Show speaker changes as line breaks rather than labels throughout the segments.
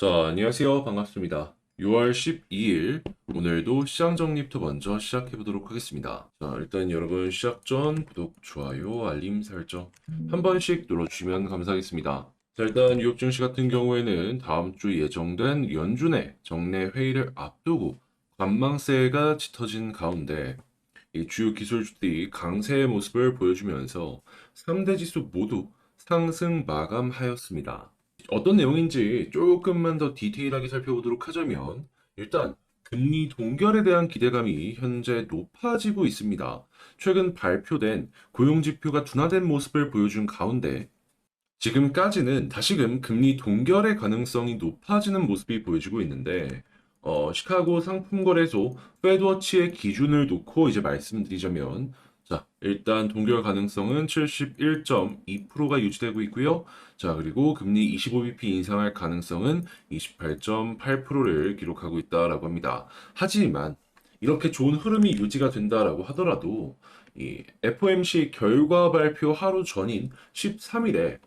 자, 안녕하세요. 반갑습니다. 6월 12일, 오늘도 시장 정리부터 먼저 시작해 보도록 하겠습니다. 자, 일단 여러분 시작 전 구독, 좋아요, 알림 설정 한 번씩 눌러주시면 감사하겠습니다. 자, 일단 뉴욕 증시 같은 경우에는 다음 주 예정된 연준의 정례 회의를 앞두고 관망세가 짙어진 가운데 이 주요 기술주들이 강세의 모습을 보여주면서 3대 지수 모두 상승 마감하였습니다. 어떤 내용인지 조금만 더 디테일하게 살펴보도록 하자면 일단 금리 동결에 대한 기대감이 현재 높아지고 있습니다. 최근 발표된 고용 지표가 둔화된 모습을 보여준 가운데 지금까지는 다시금 금리 동결의 가능성이 높아지는 모습이 보여지고 있는데 어, 시카고 상품거래소 페드워치의 기준을 놓고 이제 말씀드리자면 자, 일단 동결 가능성은 71.2%가 유지되고 있고요. 자, 그리고 금리 25bp 인상할 가능성은 28.8%를 기록하고 있다라고 합니다. 하지만 이렇게 좋은 흐름이 유지가 된다라고 하더라도 이 FOMC 결과 발표 하루 전인 13일에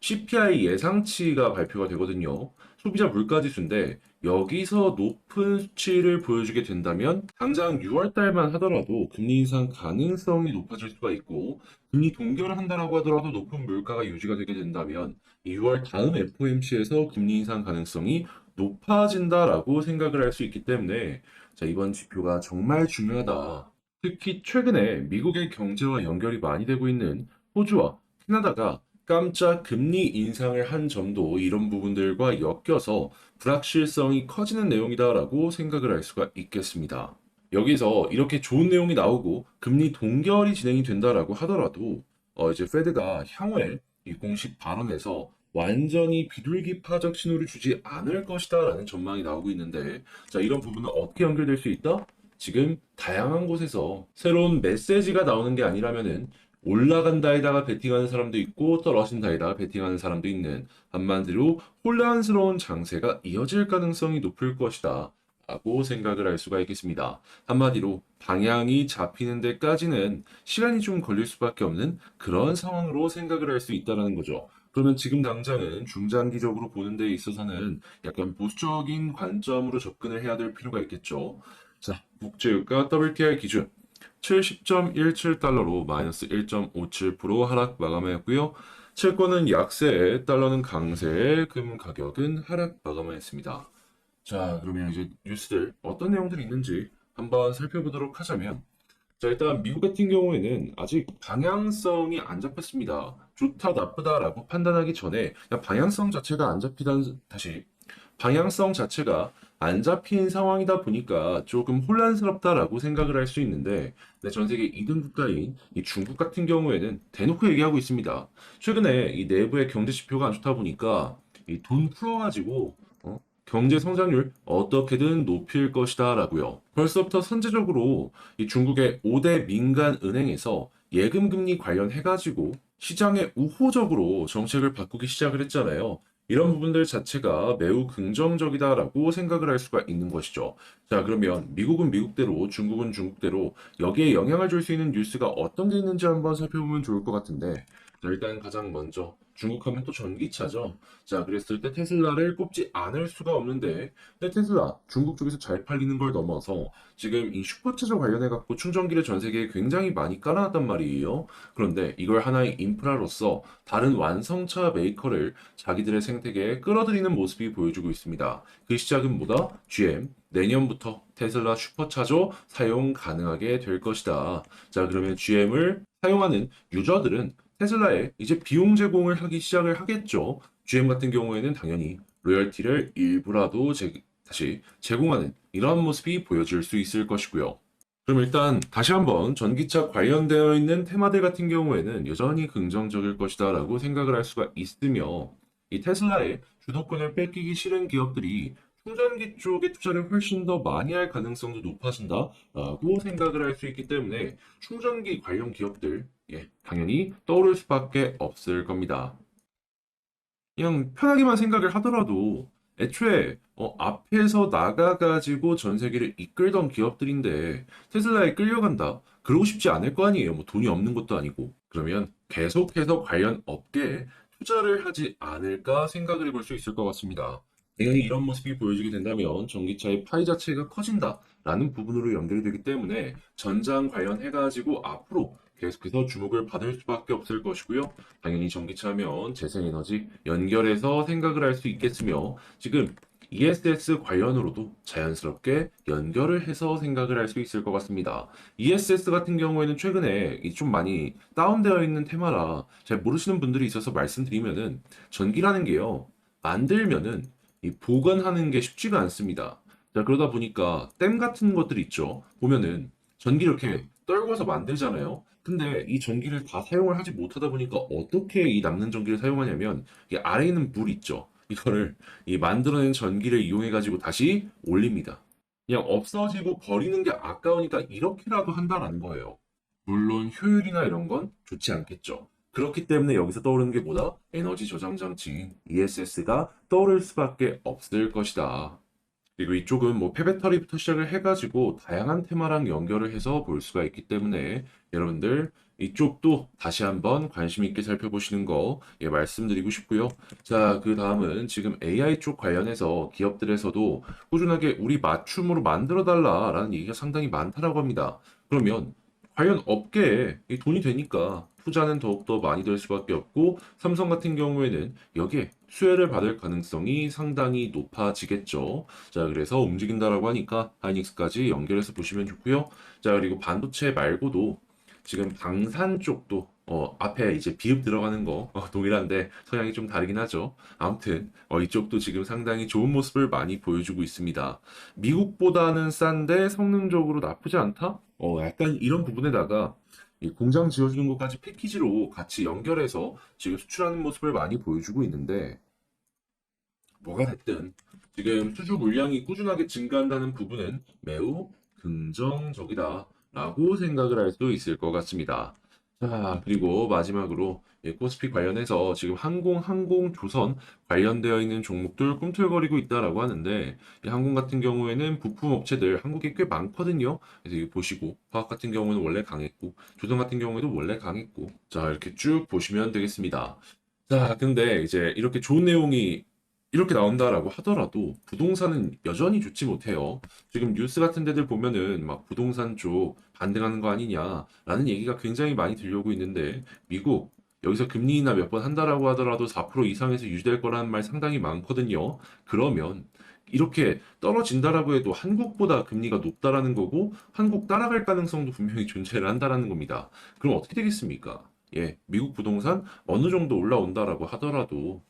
CPI 예상치가 발표가 되거든요. 소비자 물가지수인데 여기서 높은 수치를 보여주게 된다면 당장 6월 달만 하더라도 금리 인상 가능성이 높아질 수가 있고 금리 동결을 한다라고 하더라도 높은 물가가 유지가 되게 된다면 6월 다음 FOMC에서 금리 인상 가능성이 높아진다라고 생각을 할 수 있기 때문에 자, 이번 지표가 정말 중요하다. 특히 최근에 미국의 경제와 연결이 많이 되고 있는 호주와 캐나다가 깜짝 금리 인상을 한 점도 이런 부분들과 엮여서 불확실성이 커지는 내용이다라고 생각을 할 수가 있겠습니다. 여기서 이렇게 좋은 내용이 나오고 금리 동결이 진행이 된다라고 하더라도 어 이제 페드가 향후에 이 공식 발언에서 완전히 비둘기파적 신호를 주지 않을 것이다라는 전망이 나오고 있는데 자 이런 부분은 어떻게 연결될 수 있다? 지금 다양한 곳에서 새로운 메시지가 나오는 게 아니라면은 올라간다에다가 베팅하는 사람도 있고 떨어진다에다가 베팅하는 사람도 있는 한마디로 혼란스러운 장세가 이어질 가능성이 높을 것이다. 라고 생각을 할 수가 있겠습니다. 한마디로 방향이 잡히는 데까지는 시간이 좀 걸릴 수밖에 없는 그런 상황으로 생각을 할 수 있다는 거죠. 그러면 지금 당장은 중장기적으로 보는 데 있어서는 약간 보수적인 관점으로 접근을 해야 될 필요가 있겠죠. 자, 국제유가 WTI 기준 70.17달러로 마이너스 1.57% 하락 마감하였고요. 채권은 약세, 달러는 강세, 금 가격은 하락 마감하였습니다. 자, 그러면 이제 뉴스들 어떤 내용들이 있는지 한번 살펴보도록 하자면 자, 일단 미국 같은 경우에는 아직 방향성이 안 잡혔습니다. 좋다, 나쁘다라고 판단하기 전에 방향성 자체가 안 잡히다는 다시 방향성 자체가 안 잡힌 상황이다 보니까 조금 혼란스럽다라고 생각을 할 수 있는데 네, 전 세계 2등 국가인 이 중국 같은 경우에는 대놓고 얘기하고 있습니다. 최근에 이 내부의 경제 지표가 안 좋다 보니까 이 돈 풀어가지고 어? 경제 성장률 어떻게든 높일 것이다 라고요. 벌써부터 선제적으로 이 중국의 5대 민간 은행에서 예금 금리 관련해 가지고 시장에 우호적으로 정책을 바꾸기 시작을 했잖아요. 이런 부분들 자체가 매우 긍정적이다라고 생각을 할 수가 있는 것이죠. 자, 그러면 미국은 미국대로, 중국은 중국대로 여기에 영향을 줄 수 있는 뉴스가 어떤 게 있는지 한번 살펴보면 좋을 것 같은데, 자, 일단 가장 먼저 중국 하면 또 전기차죠. 자, 그랬을 때 테슬라를 꼽지 않을 수가 없는데, 근데 테슬라 중국 쪽에서 잘 팔리는 걸 넘어서 지금 이 슈퍼차저 관련해 갖고 충전기를 전 세계에 굉장히 많이 깔아놨단 말이에요. 그런데 이걸 하나의 인프라로서 다른 완성차 메이커를 자기들의 생태계에 끌어들이는 모습이 보여주고 있습니다. 그 시작은 뭐다? GM. 내년부터 테슬라 슈퍼차저 사용 가능하게 될 것이다. 자, 그러면 GM을 사용하는 유저들은 테슬라에 이제 비용 제공을 하기 시작을 하겠죠. GM 같은 경우에는 당연히 로열티를 일부라도 제, 다시 제공하는 이러한 모습이 보여질 수 있을 것이고요. 그럼 일단 다시 한번 전기차 관련되어 있는 테마들 같은 경우에는 여전히 긍정적일 것이다 라고 생각을 할 수가 있으며 이 테슬라의 주도권을 뺏기기 싫은 기업들이 충전기 쪽에 투자를 훨씬 더 많이 할 가능성도 높아진다라고 생각을 할 수 있기 때문에 충전기 관련 기업들 예, 당연히 떠오를 수밖에 없을 겁니다. 그냥 편하게만 생각을 하더라도 애초에 어, 앞에서 나가가지고 전 세계를 이끌던 기업들인데 테슬라에 끌려간다? 그러고 싶지 않을 거 아니에요. 뭐 돈이 없는 것도 아니고. 그러면 계속해서 관련 업계에 투자를 하지 않을까 생각을 해볼 수 있을 것 같습니다. 당연히 이런 모습이 보여지게 된다면 전기차의 파이 자체가 커진다라는 부분으로 연결이 되기 때문에 전장 관련해가지고 앞으로 계속해서 주목을 받을 수밖에 없을 것이고요. 당연히 전기차면 재생에너지 연결해서 생각을 할 수 있겠으며 지금 ESS 관련으로도 자연스럽게 연결을 해서 생각을 할 수 있을 것 같습니다. ESS 같은 경우에는 최근에 이좀 많이 다운되어 있는 테마라 잘 모르시는 분들이 있어서 말씀드리면은 전기라는 게요. 만들면은 이 보관하는 게 쉽지가 않습니다. 자, 그러다 보니까 댐 같은 것들 있죠. 보면은 전기 이렇게 떨궈서 만들잖아요. 근데 이 전기를 다 사용을 하지 못하다 보니까 어떻게 이 남는 전기를 사용하냐면 이 아래에 있는 물 있죠. 이거를 이 만들어낸 전기를 이용해 가지고 다시 올립니다. 그냥 없어지고 버리는 게 아까우니까 이렇게라도 한다라는 거예요. 물론 효율이나 이런 건 좋지 않겠죠. 그렇기 때문에 여기서 떠오르는 게 뭐다? 에너지 저장 장치인 ESS가 떠오를 수밖에 없을 것이다. 그리고 이쪽은 뭐 폐배터리부터 시작을 해가지고 다양한 테마랑 연결을 해서 볼 수가 있기 때문에 여러분들 이쪽도 다시 한번 관심 있게 살펴보시는 거 예, 말씀드리고 싶고요. 자, 그 다음은 지금 AI 쪽 관련해서 기업들에서도 꾸준하게 우리 맞춤으로 만들어 달라라는 얘기가 상당히 많다라고 합니다. 그러면 관련 업계에 이 돈이 되니까 투자는 더욱더 많이 될 수밖에 없고 삼성 같은 경우에는 여기에 수혜를 받을 가능성이 상당히 높아지겠죠. 자, 그래서 움직인다라고 하니까 하이닉스까지 연결해서 보시면 좋고요. 자, 그리고 반도체 말고도 지금 방산 쪽도 어, 앞에 이제 비읍 들어가는 거 어, 동일한데 성향이 좀 다르긴 하죠. 아무튼 어, 이쪽도 지금 상당히 좋은 모습을 많이 보여주고 있습니다. 미국보다는 싼데 성능적으로 나쁘지 않다? 어, 약간 이런 부분에다가 이 공장 지어주는 것까지 패키지로 같이 연결해서 지금 수출하는 모습을 많이 보여주고 있는데 뭐가 됐든 지금 수주 물량이 꾸준하게 증가한다는 부분은 매우 긍정적이다라고 생각을 할 수 있을 것 같습니다. 자, 그리고 마지막으로 예, 코스피 관련해서 지금 항공, 항공, 조선 관련되어 있는 종목들 꿈틀거리고 있다라고 하는데 이 항공 같은 경우에는 부품 업체들 한국에 꽤 많거든요. 그래서 이거 보시고 화학 같은 경우는 원래 강했고 조선 같은 경우에도 원래 강했고 자 이렇게 쭉 보시면 되겠습니다. 자, 근데 이제 이렇게 좋은 내용이 이렇게 나온다라고 하더라도 부동산은 여전히 좋지 못해요. 지금 뉴스 같은 데들 보면은 막 부동산 쪽 반등하는 거 아니냐라는 얘기가 굉장히 많이 들려오고 있는데 미국 여기서 금리 인하 몇 번 한다라고 하더라도 4% 이상에서 유지될 거라는 말 상당히 많거든요. 그러면 이렇게 떨어진다라고 해도 한국보다 금리가 높다라는 거고 한국 따라갈 가능성도 분명히 존재를 한다라는 겁니다. 그럼 어떻게 되겠습니까? 예, 미국 부동산 어느 정도 올라온다라고 하더라도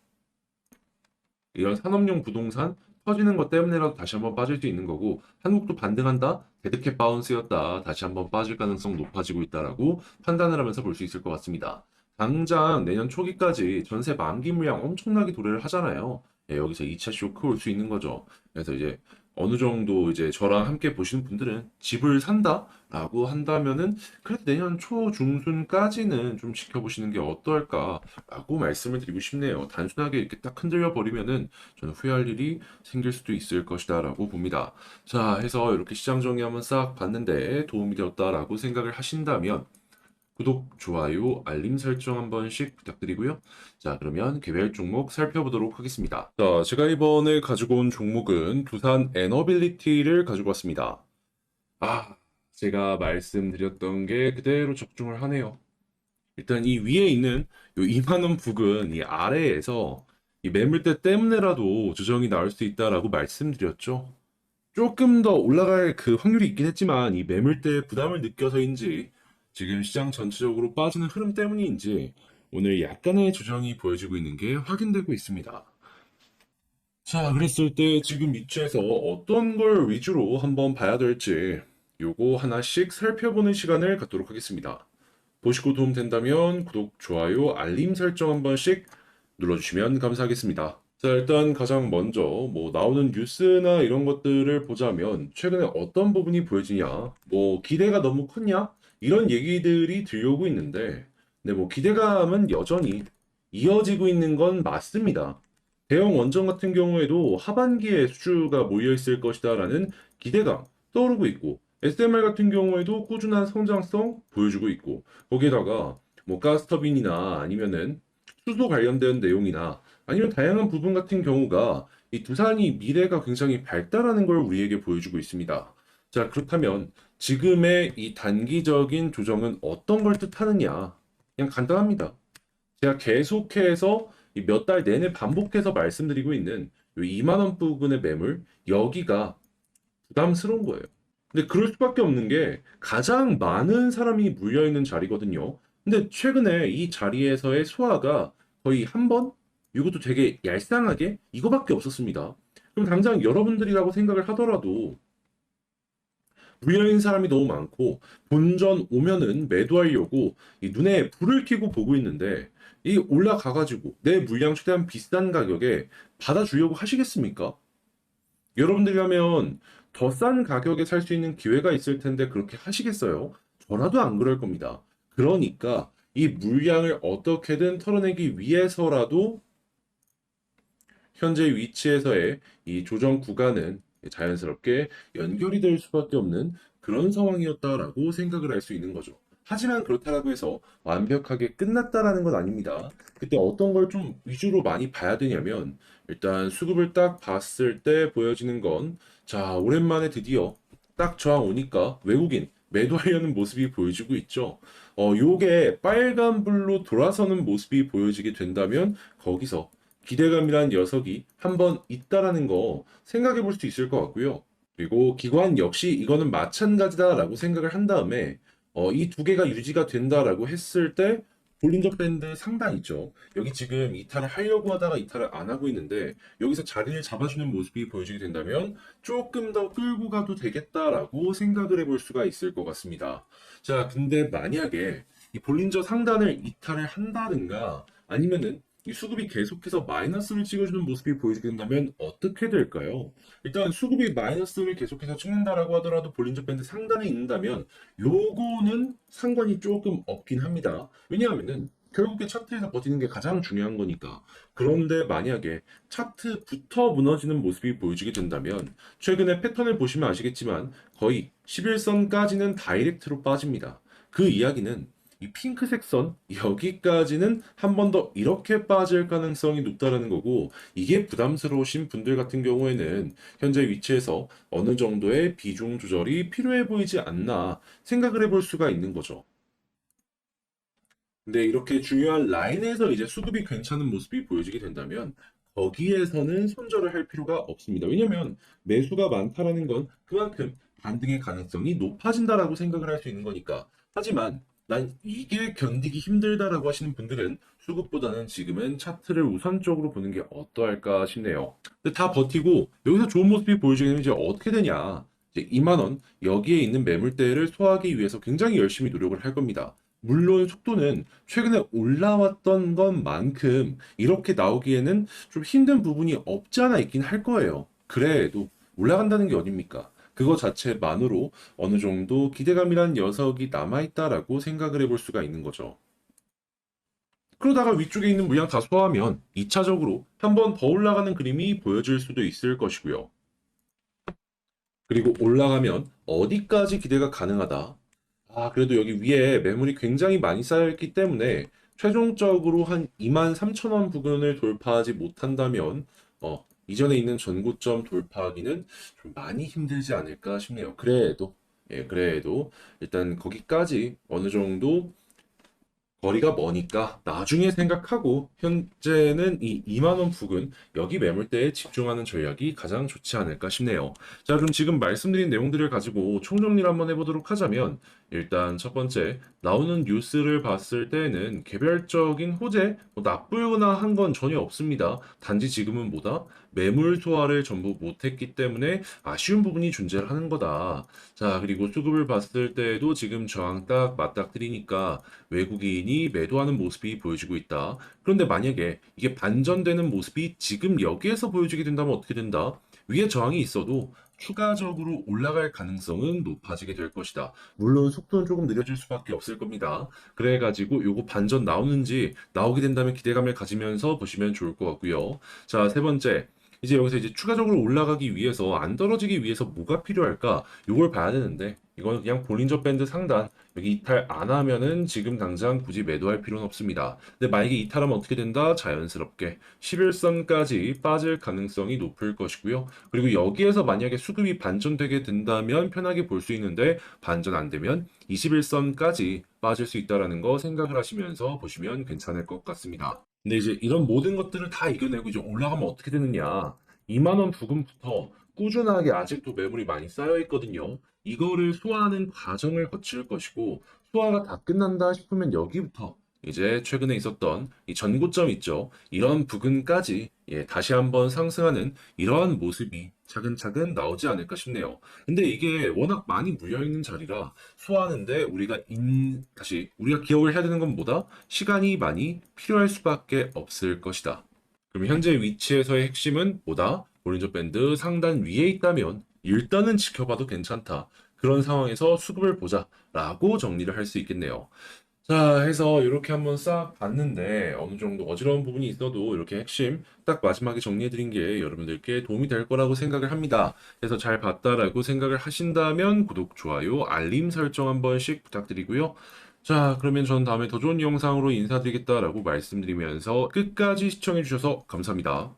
이런 산업용 부동산 터지는 것 때문에라도 다시 한번 빠질 수 있는 거고 한국도 반등한다 데드캣 바운스였다 다시 한번 빠질 가능성 높아지고 있다라고 판단을 하면서 볼 수 있을 것 같습니다. 당장 내년 초기까지 전세 만기 물량 엄청나게 도래를 하잖아요. 예, 여기서 2차 쇼크 올 수 있는 거죠. 그래서 이제 어느 정도 이제 저랑 함께 보시는 분들은 집을 산다라고 한다면은 그래도 내년 초 중순까지는 좀 지켜보시는 게 어떨까라고 말씀을 드리고 싶네요. 단순하게 이렇게 딱 흔들려 버리면은 저는 후회할 일이 생길 수도 있을 것이다라고 봅니다. 자, 해서 이렇게 시장 정리 한번 싹 봤는데 도움이 되었다라고 생각을 하신다면 구독, 좋아요, 알림 설정 한 번씩 부탁드리고요. 자, 그러면 개별 종목 살펴보도록 하겠습니다. 자, 제가 이번에 가지고 온 종목은 두산 에너빌리티를 가지고 왔습니다. 아, 제가 말씀드렸던 게 그대로 적중을 하네요. 일단 이 위에 있는 요 2만 원 부근 이 아래에서 이 매물대 때문에라도 조정이 나올 수 있다라고 말씀드렸죠. 조금 더 올라갈 그 확률이 있긴 했지만 이 매물대 부담을 느껴서인지 지금 시장 전체적으로 빠지는 흐름 때문인지 오늘 약간의 조정이 보여지고 있는 게 확인되고 있습니다. 자, 그랬을 때 지금 위치에서 어떤 걸 위주로 한번 봐야 될지 요거 하나씩 살펴보는 시간을 갖도록 하겠습니다. 보시고 도움 된다면 구독, 좋아요, 알림 설정 한 번씩 눌러주시면 감사하겠습니다. 자, 일단 가장 먼저 뭐 나오는 뉴스나 이런 것들을 보자면 최근에 어떤 부분이 보여지냐, 뭐 기대가 너무 컸냐, 이런 얘기들이 들려오고 있는데, 근데 뭐 기대감은 여전히 이어지고 있는 건 맞습니다. 대형 원전 같은 경우에도 하반기에 수주가 몰려 있을 것이다라는 기대감 떠오르고 있고, SMR 같은 경우에도 꾸준한 성장성 보여주고 있고, 거기에다가 뭐 가스터빈이나 아니면은 수소 관련된 내용이나 아니면 다양한 부분 같은 경우가 이 두산이 미래가 굉장히 밝다라는 걸 우리에게 보여주고 있습니다. 자, 그렇다면 지금의 이 단기적인 조정은 어떤 걸 뜻하느냐? 그냥 간단합니다. 제가 계속해서 몇 달 내내 반복해서 말씀드리고 있는 이 2만 원 부근의 매물 여기가 부담스러운 거예요. 근데 그럴 수밖에 없는 게 가장 많은 사람이 물려 있는 자리거든요. 근데 최근에 이 자리에서의 소화가 거의 한 번? 이것도 되게 얄쌍하게 이거밖에 없었습니다. 그럼 당장 여러분들이라고 생각을 하더라도 있는 사람이 너무 많고 본전 오면은 매도하려고 이 눈에 불을 켜고 보고 있는데 이 올라가 가지고 내 물량 최대한 비싼 가격에 받아주려고 하시겠습니까? 여러분들이라면 더 싼 가격에 살 수 있는 기회가 있을 텐데 그렇게 하시겠어요? 저라도 안 그럴 겁니다. 그러니까 이 물량을 어떻게든 털어내기 위해서라도 현재 위치에서의 이 조정 구간은 자연스럽게 연결이 될 수밖에 없는 그런 상황이었다라고 생각을 할 수 있는 거죠. 하지만 그렇다고 해서 완벽하게 끝났다라는 건 아닙니다. 그때 어떤 걸 좀 위주로 많이 봐야 되냐면 일단 수급을 딱 봤을 때 보여지는 건 자, 오랜만에 드디어 딱 저항 오니까 외국인 매도하려는 모습이 보여지고 있죠. 어, 요게 빨간불로 돌아서는 모습이 보여지게 된다면 거기서 기대감이란 녀석이 한번 있다라는 거 생각해 볼 수 있을 것 같고요. 그리고 기관 역시 이거는 마찬가지다라고 생각을 한 다음에 어, 이 두 개가 유지가 된다라고 했을 때 볼린저 밴드 상단 있죠. 여기 지금 이탈을 하려고 하다가 이탈을 안 하고 있는데 여기서 자리를 잡아주는 모습이 보여지게 된다면 조금 더 끌고 가도 되겠다라고 생각을 해볼 수가 있을 것 같습니다. 자, 근데 만약에 이 볼린저 상단을 이탈을 한다든가 아니면은 이 수급이 계속해서 마이너스를 찍어주는 모습이 보이게 된다면 어떻게 될까요? 일단 수급이 마이너스를 계속해서 찍는다라고 하더라도 볼린저 밴드 상단에 있는다면 요거는 상관이 조금 없긴 합니다. 왜냐하면은 결국에 차트에서 버티는 게 가장 중요한 거니까. 그런데 만약에 차트부터 무너지는 모습이 보여지게 된다면 최근에 패턴을 보시면 아시겠지만 거의 11선까지는 다이렉트로 빠집니다. 그 이야기는 이 핑크색 선 여기까지는 한 번 더 이렇게 빠질 가능성이 높다라는 거고 이게 부담스러우신 분들 같은 경우에는 현재 위치에서 어느 정도의 비중 조절이 필요해 보이지 않나 생각을 해볼 수가 있는 거죠. 근데 이렇게 중요한 라인에서 이제 수급이 괜찮은 모습이 보여지게 된다면 거기에서는 손절을 할 필요가 없습니다. 왜냐면 매수가 많다라는 건 그만큼 반등의 가능성이 높아진다라고 생각을 할 수 있는 거니까. 하지만 난 이게 견디기 힘들다라고 하시는 분들은 수급보다는 지금은 차트를 우선적으로 보는 게 어떠할까 싶네요. 근데 다 버티고 여기서 좋은 모습이 보여지면 이제 어떻게 되냐? 이제 2만 원 여기에 있는 매물대를 소화하기 위해서 굉장히 열심히 노력을 할 겁니다. 물론 속도는 최근에 올라왔던 것만큼 이렇게 나오기에는 좀 힘든 부분이 없지 않아 있긴 할 거예요. 그래도 올라간다는 게 어딥니까? 그거 자체만으로 어느 정도 기대감이란 녀석이 남아있다라고 생각을 해볼 수가 있는 거죠. 그러다가 위쪽에 있는 물량 다 소화하면 2차적으로 한 번 더 올라가는 그림이 보여질 수도 있을 것이고요. 그리고 올라가면 어디까지 기대가 가능하다? 아, 그래도 여기 위에 매물이 굉장히 많이 쌓여있기 때문에 최종적으로 한 23,000원 부근을 돌파하지 못한다면 어, 이전에 있는 전고점 돌파하기는 좀 많이 힘들지 않을까 싶네요. 그래도 예, 그래도 일단 거기까지 어느 정도 거리가 머니까 나중에 생각하고 현재는 이 2만원 부근 여기 매물대에 집중하는 전략이 가장 좋지 않을까 싶네요. 자 그럼 지금 말씀드린 내용들을 가지고 총정리를 한번 해보도록 하자면 일단 첫 번째 나오는 뉴스를 봤을 때는 개별적인 호재 뭐 나쁘거나 한 건 전혀 없습니다. 단지 지금은 뭐다? 매물 소화를 전부 못했기 때문에 아쉬운 부분이 존재를 하는 거다. 자 그리고 수급을 봤을 때도 지금 저항 딱 맞닥뜨리니까 외국인이 매도하는 모습이 보여지고 있다. 그런데 만약에 이게 반전되는 모습이 지금 여기에서 보여지게 된다면 어떻게 된다? 위에 저항이 있어도 추가적으로 올라갈 가능성은 높아지게 될 것이다. 물론 속도는 조금 느려질 수밖에 없을 겁니다. 그래가지고 요거 반전 나오는지 나오게 된다면 기대감을 가지면서 보시면 좋을 것 같고요. 자, 세 번째. 이제 여기서 이제 추가적으로 올라가기 위해서 안 떨어지기 위해서 뭐가 필요할까? 이걸 봐야 되는데 이거는 그냥 볼린저 밴드 상단 여기 이탈 안 하면은 지금 당장 굳이 매도할 필요는 없습니다. 근데 만약에 이탈하면 어떻게 된다? 자연스럽게 11선까지 빠질 가능성이 높을 것이고요. 그리고 여기에서 만약에 수급이 반전되게 된다면 편하게 볼 수 있는데 반전 안 되면 21선까지 빠질 수 있다라는 거 생각을 하시면서 보시면 괜찮을 것 같습니다. 근데 이제 이런 모든 것들을 다 이겨내고 이제 올라가면 어떻게 되느냐? 2만 원 부근부터 꾸준하게 아직도 매물이 많이 쌓여 있거든요. 이거를 소화하는 과정을 거칠 것이고 소화가 다 끝난다 싶으면 여기부터 이제 최근에 있었던 이 전고점 있죠. 이런 부근까지 예, 다시 한번 상승하는 이러한 모습이 차근차근 나오지 않을까 싶네요. 근데 이게 워낙 많이 물려있는 자리라 소화하는데 우리가 인, 다시 우리가 기억을 해야 되는 건 뭐다? 시간이 많이 필요할 수밖에 없을 것이다. 그럼 현재 위치에서의 핵심은 뭐다? 볼린저 밴드 상단 위에 있다면 일단은 지켜봐도 괜찮다. 그런 상황에서 수급을 보자 라고 정리를 할 수 있겠네요. 자, 해서 이렇게 한번 싹 봤는데 어느 정도 어지러운 부분이 있어도 이렇게 핵심 딱 마지막에 정리해드린 게 여러분들께 도움이 될 거라고 생각을 합니다. 그래서 잘 봤다라고 생각을 하신다면 구독, 좋아요, 알림 설정 한 번씩 부탁드리고요. 자, 그러면 전 다음에 더 좋은 영상으로 인사드리겠다라고 말씀드리면서 끝까지 시청해주셔서 감사합니다.